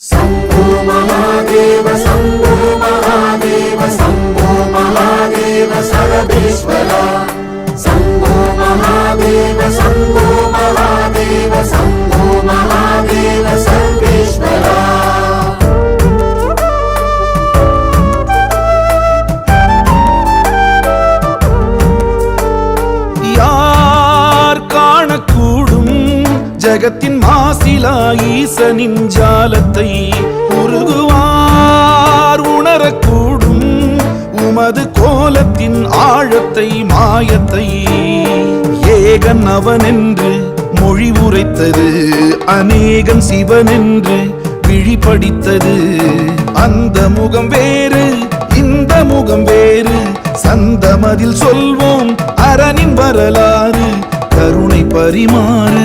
சம்போ மகாதேவ் உலகத்தின் மாசிலா ஈசனின் ஜாலத்தை உருகுவார் உணரக்கூடும் உமது கோலத்தின் ஆழத்தை மாயத்தை. ஏகன் அவனென்று மொழி உரைத்தது அநேகன் சிவனென்று விழிபடித்தது அந்த முகம் வேறு இந்த முகம் வேறு. சந்தமதில் சொல்வோம் அரணின் வரலாறு கருணை பரிமாறு.